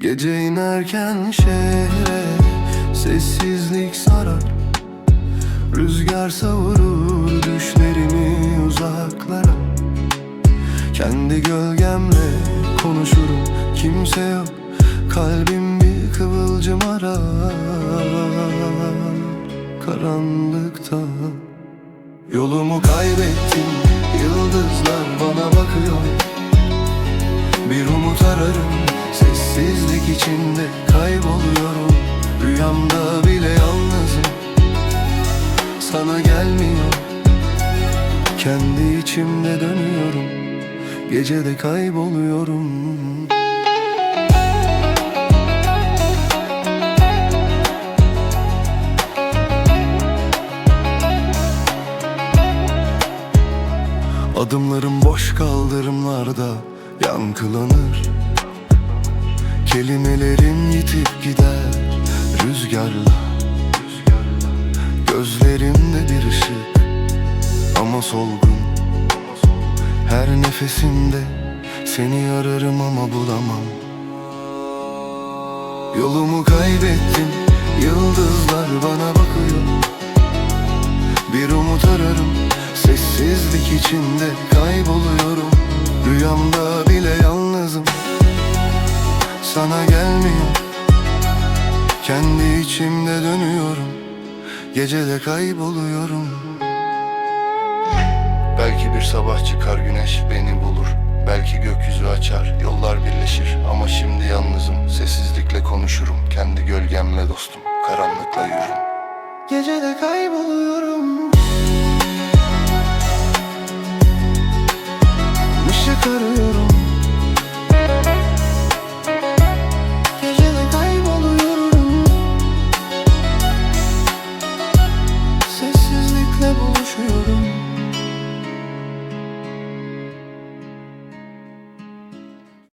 Gece inerken şehre Sessizlik sarar. Rüzgar savurur düşlerimi uzaklara. Kendi gölgemle konuşurum Kimse yok. Kalbim bir kıvılcım arar Karanlıkta. Yolumu kaybettim Yıldızlar içinde kayboluyorum. Rüyamda bile yalnızım. Sana gelmiyor. Kendi içimde dönüyorum. Gecede kayboluyorum. Adımlarım boş kaldırımlarda yankılanır Kelimelerim yitip gider rüzgarla. Gözlerimde bir ışık ama solgun. Her nefesimde seni ararım ama bulamam. Yolumu kaybettim Yıldızlar bana bakıyor. Bir umut ararım Sessizlik içinde kayboluyorum. Rüyamda bile yalnızım Kendi içimde dönüyorum Gecede kayboluyorum. Belki bir sabah çıkar güneş beni bulur Belki gökyüzü açar, yollar birleşir. Ama şimdi yalnızım, sessizlikle konuşurum Kendi gölgemle dostum, karanlıkla yürürüm. Gecede kayboluyorum. Işık arıyorum